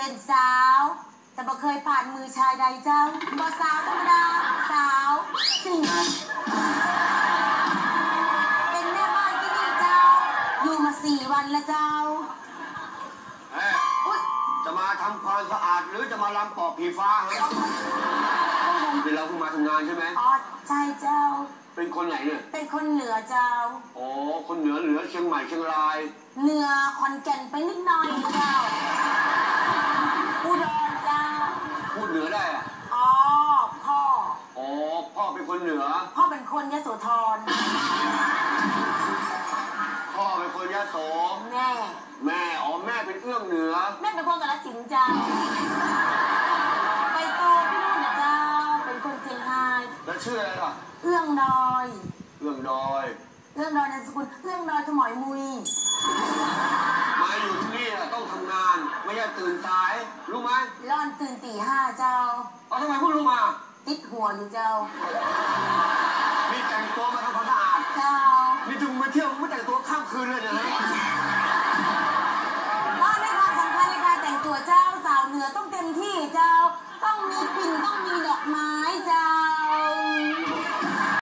เป็นสาว แต่บ่เคยผ่านมือชายใดเจ้าบ่สาวธรรมดาสาวสิงเป็นแม่บ้านที่นี่เจ้า อยู่มาสี่วันแล้วเจ้าเอ๊ะอุ๊ยจะมาทำความสะอาดหรือจะมาลำปอบผีฟ้าฮะเป็นเราเพิ่งมาทำงานใช่ไหมอ๋อใช่เจ้า เป็นคนไหนเนี่ยเป็นคนเหนือเจ้า อ๋อ คนเหนือเหนือเชียงใหม่เชียงราย เหนือขอนแก่นไปนิดหน่อยเจ้า อุดรเจ้า พูดเหนือ ได้อะอ๋อ พ่อ อ๋อ พ่อเป็นคนเหนือ พ่อเป็นคนยโสธร พ่อเป็นคนยะโส แม่ แม่ อ๋อ แม่เป็นเอื้องเหนือ แม่เป็นคนกาฬสินธุ์เจ้า ไปโตที่นู่นนะเจ้า เป็นคนเชียงราย แล้วชื่ออะไรล่ะ เอื้องดอย เอื้องดอย เอื้องดอยนามสกุลเอื้องดอยขมอยมุยมาอยู่ ตื่นสาย รู้ไหมร่อนตื่นตีห้าเจ้าเอาทำไมพูดรู้มาติดหัวอยู่เจ้า มีแต่งตัวมาทำความสะอาด เจ้ามีจุงมาเที่ยวไม่แต่งตัวข้ามคืนเลยนะฮะว่าในความสำคัญในการแต่งตัวเจ้าสาวเหนือต้องเต็มที่เจ้า ต้องมีปิ่นต้องมีดอกไม้